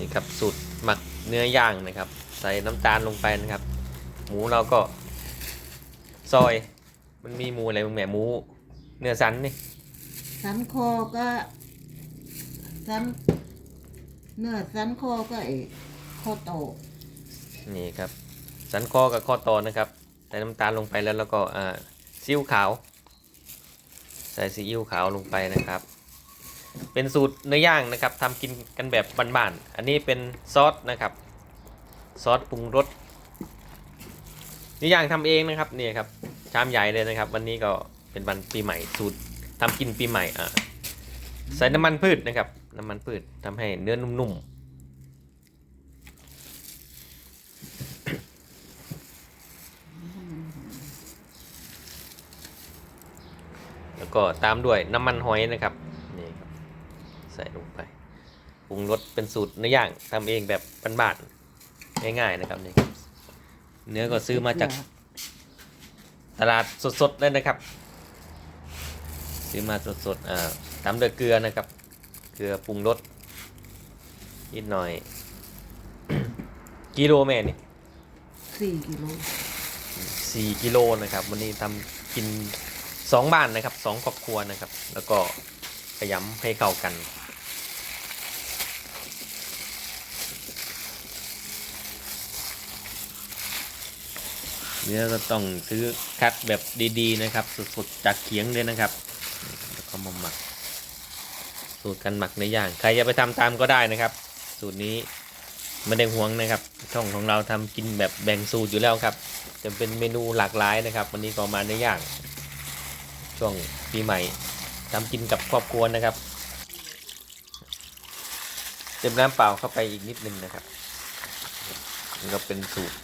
นี่ครับสูตรหมักเนื้อย่างนะครับ ใส่น้ำตาลลงไปนะครับ หมูเราก็ซอย มันมีหมูอะไรบ้างแหม่หมู เนื้อสันนี่สันคอก็สันเนื้อสันคอก็ไอ้คอโตนี่ครับ สันคอกับคอตอนะครับ ใส่น้ำตาลลงไปแล้วแล้วก็อ่าซีอิ๊วขาว ใส่ซีอิ๊วขาวลงไปนะครับ เป็นสูตรเนื้อย่างนะครับทำกินกันแบบบ้านๆอันนี้เป็นซอสนะครับซอสปรุงรสเนื้อย่างทำเองนะครับนี่ครับชามใหญ่เลยนะครับ วันนี้ก็เป็นวันปีใหม่สูตรทำกินปีใหม่อะใส่น้ำมันพืชนะครับ น้ำมันพืชทำให้เนื้อนุ่มๆแล้วก็ตามด้วยน้ำมันหอยนะครับ ส่ลงไปปรุงรสเป็นสูตรเนื้อย่างทำเองแบบบ้านๆง่ายๆนะครับนี่ครับเนื้อก็ซื้อมาจากตลาดสดๆเลยนะครับ ซื้อมาสดๆอ่าตามด้วยเกลือนะครับ เกลือปรุงรสนิดหน่อย กิโลแม่นี่สี่กิโลสี่กิโลนะครับ วันนี้ทำกินสองบ้านนะครับสองครอบครัวนะครับ แล้วก็ขยำให้เข้ากัน เนื้อก็ต้องซื้อคัดแบบดีๆนะครับสดๆจากเขียงเลยนะครับแล้วก็มาหมัก สูตรการหมักในอย่าง ใครจะไปทำตามก็ได้นะครับ สูตรนี้ไม่ได้ห่วงนะครับ ช่องของเราทำกินแบบแบ่งสูตรอยู่แล้วครับ จะเป็นเมนูหลากหลายนะครับ วันนี้ก็มาในอย่าง ช่วงปีใหม่ทำกินกับครอบครัวนะครับเติมน้ำเปล่าเข้าไปอีกนิดนึงนะครับนี่ก็เป็นสูตร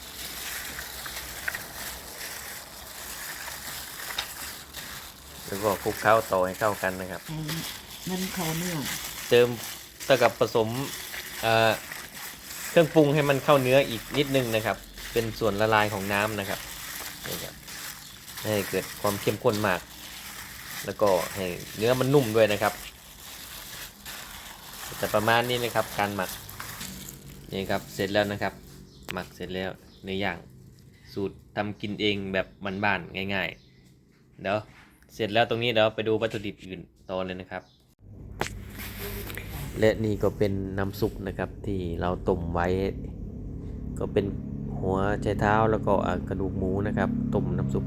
แล้วก็คลุกเคล้าต่อให้เข้ากันนะครับให้มันเขาเนื้อเติมเท่ากับผสมเอ่อเครื่องปรุงให้มันเข้าเนื้ออีกนิดนึงนะครับ เป็นส่วนละลายของน้ำนะครับนี่ครับให้เกิดความเข้มข้นมาก แล้วก็ให้เนื้อมันนุ่มด้วยนะครับ แต่ประมาณนี้นะครับการหมักนี่ครับเสร็จแล้วนะครับ หมักเสร็จแล้วเนื้อย่างสูตรทำกินเองแบบบ้านๆง่าย ๆ เดี๋ยว เสร็จแล้วตรงนี้เดี๋ยวไปดูวัตถุดิบอื่นต่อเลยนะครับ และนี่ก็เป็นน้ำซุปนะครับที่เราต้มไว้ ก็เป็นหัวไชเท้าแล้วก็กระดูกหมูนะครับต้มน้ำซุป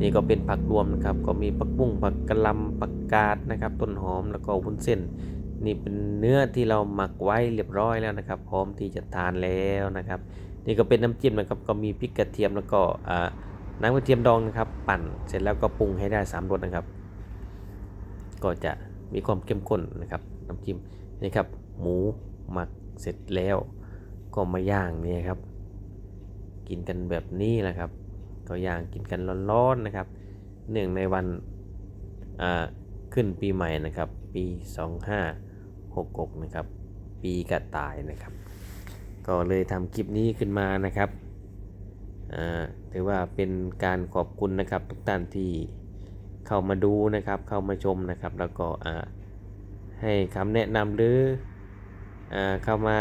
นี่ก็เป็นผักรวมนะครับ ก็มีผักบุ้งผักกะหล่ำผักกาดนะครับ ต้นหอมแล้วก็วุ้นเส้น นี่เป็นเนื้อที่เราหมักไว้เรียบร้อยแล้วนะครับ พร้อมที่จะทานแล้วนะครับ นี่ก็เป็นน้ำจิ้มนะครับ ก็มีพริกกระเทียมแล้วก็อ่า น้ำกระเทียมดองนะครับ ปั่นเสร็จแล้วก็ปรุงให้ได้สามรสนะครับ ก็จะมีความเข้มข้นนะครับน้ำจิ้มนี่ครับ หมูหมักเสร็จแล้วก็มาย่างนี่ครับ กินกันแบบนี้แหละครับ ก็ย่างกินกันร้อนๆนะครับเนื่องในวันขึ้นปีใหม่นะครับ ปี 2566 นะครับ ปีกระต่ายนะครับ ก็เลยทำคลิปนี้ขึ้นมานะครับ ถือว่าเป็นการขอบคุณนะครับทุกท่านที่เข้ามาดูนะครับ เข้ามาชมนะครับ แล้วก็ให้คำแนะนำหรืออเข้ามา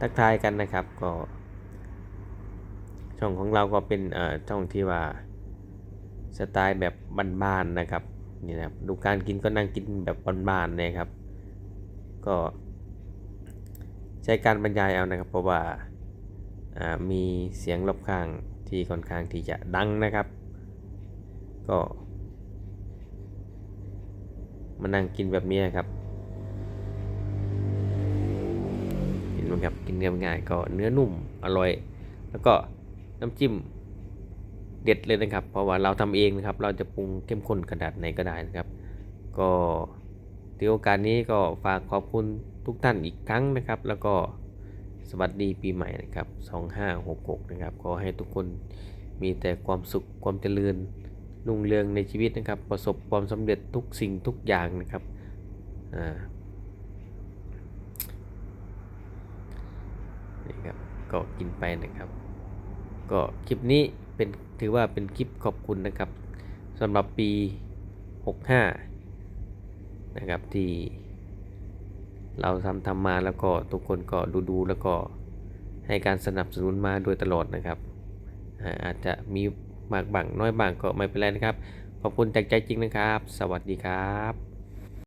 ทักทายกันนะครับก็ช่องของเราก็เป็นช่องที่ว่าสไตล์แบบบ้านๆนะครับนี่นะครับดูการกินก็นั่งกินแบบบ้านๆนะครับ ก็ใช้การบรรยายเอานะครับเพราะว่า มีเสียงรอบข้างที่ค่อนข้างที่จะดังนะครับ ก็มานั่งกินแบบนี้ครับเห็นไหมครับกินง่ายๆก็เนื้อนุ่มอร่อย แล้วก็น้ำจิ้มเด็ดเลยนะครับ เพราะว่าเราทำเองนะครับ เราจะปรุงเข้มข้นขนาดไหนก็ได้นะครับ ก็ถือโอกาสนี้ก็ฝากขอบคุณทุกท่านอีกครั้งนะครับ แล้วก็ สวัสดีปีใหม่นะครับ 2566 นะครับ ขอให้ทุกคนมีแต่ความสุขความเจริญรุ่งเรืองในชีวิตนะครับ ประสบความสำเร็จทุกสิ่งทุกอย่างนะครับอ่านี่ครับก็กินไปนะครับ ก็คลิปนี้เป็นถือว่าเป็นคลิปขอบคุณนะครับสำหรับปี 65 นะครับที่ เราทำทำมาแล้วก็ทุกคนก็ดูดูแล้วก็ให้การสนับสนุนมาโดยตลอดนะครับอาอาจจะมีมากบ้างน้อยบ้างก็ไม่เป็นไรนะครับ ขอบคุณจากใจจริงนะครับ สวัสดีครับ